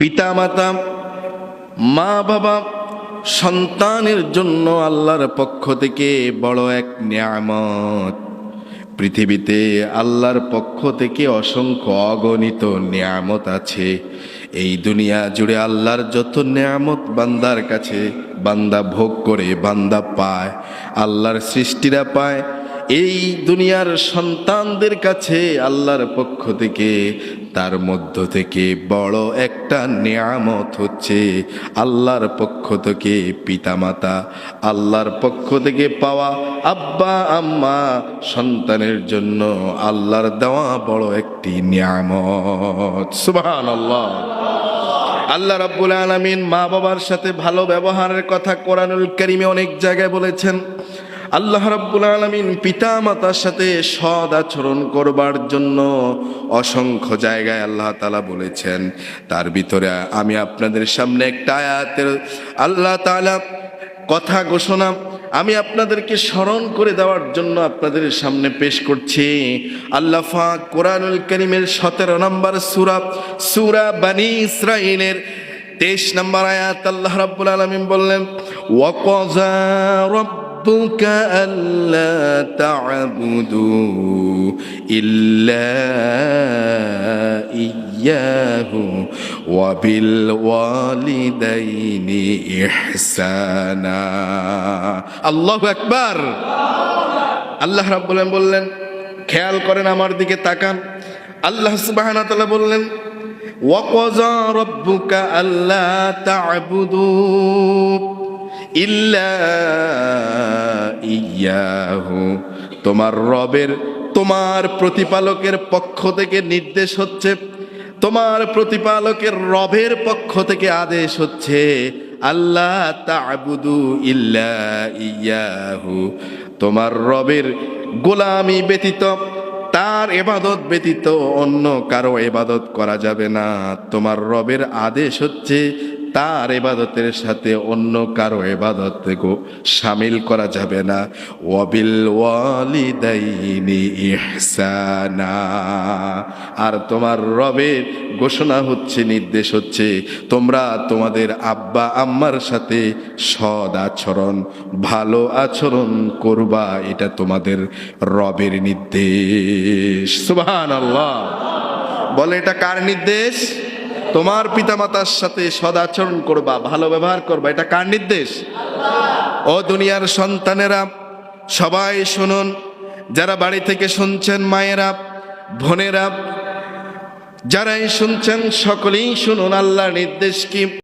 পিতা মাতা মা বাবা সন্তানের জন্য আল্লাহর পক্ষ থেকে বড় এক নিয়ামত। পৃথিবীতে আল্লাহর পক্ষ থেকে অসংখ্য অগণিত নিয়ামত আছে। এই দুনিয়া জুড়ে আল্লাহর যত নিয়ামত বান্দার কাছে, বান্দা ভোগ করে, বান্দা পায়, আল্লাহর সৃষ্টিরা পায়, এই দুনিয়ার সন্তানদের কাছে আল্লাহর পক্ষ থেকে তার মধ্য থেকে বড় একটা নিয়ামত হচ্ছে আল্লাহর পক্ষ থেকে পিতামাতা, আল্লাহর পক্ষ থেকে পাওয়া আব্বা, আম্মা সন্তানের জন্য আল্লাহর দেওয়া বড় একটি নিয়ামত। সুবহান আল্লাহ আল্লাহ রাব্বুল আলামিন মা বাবার সাথে ভালো ব্যবহারের কথা কোরআনুল কারিমে অনেক জায়গায় বলেছেন আল্লাহ রাব্বুল আলামিন পিতা মাতার সাথে সদ আচরণ করবার জন্য অসংখ্য জায়গায় আল্লাহ তালা বলেছেন। তার ভিতরে আমি আপনাদের সামনে একটা আয়াতের আল্লাহ তাআলা কথা ঘোষণা আমি আপনাদেরকে স্মরণ করে দেওয়ার জন্য আপনাদের সামনে পেশ করছি। আল্লাহ ফাক কোরআনুল করিমের সতেরো নম্বর সুরা সুরা বানি ইসরাইলের তেইশ নম্বর আয়াত আল্লাহ রাব্বুল আলামিন বললেন ওয়াকাযা ربك ألا تعبدوا إلا إياه وبالوالدين إحسانا الله أكبر আল্লাহ রাব্বুল আলামিন বললেন খেয়াল করেন আমার দিকে তাকান আল্লাহ সুবহানাহু ওয়া তাআলা বললেন ওয়াকাযা রাব্বুকা আল্লা তা'বুদু ইল্লা ইয়াহু। তোমার রবের, তোমার প্রতিপালকের পক্ষ থেকে নির্দেশ হচ্ছে, তোমার প্রতিপালকের রবের পক্ষ থেকে আদেশ হচ্ছে আল্লাহ ইল্লা ইয়াহু। তোমার রবের গোলামি ব্যতীত, তার এবাদত ব্যতীত অন্য কারও এবাদত করা যাবে না। তোমার রবের আদেশ হচ্ছে তার এবাদতের সাথে অন্য কারও এবাদত সামিল করা যাবে না। ওয়াবিল ওয়ালিদাইনি ইহসানা। আর তোমার রবের ঘোষণা হচ্ছে, নির্দেশ হচ্ছে, তোমরা তোমাদের আব্বা আম্মার সাথে সদ আচরণ, ভালো আচরণ করবা, এটা তোমাদের রবের নির্দেশ। সুবহান আল্লাহ বলে এটা কার নির্দেশ? তোমার পিতামাতার সাথে সদাচরণ করবা, ভালো ব্যবহার করবা, এটা কার নির্দেশ? ও দুনিয়ার সন্তানেরা, সবাই শুনুন, যারা বাড়ি থেকে শুনছেন মায়েরা, বোনেরা, যারাই শুনছেন সকলেই শুনুন আল্লাহ নির্দেশ কি?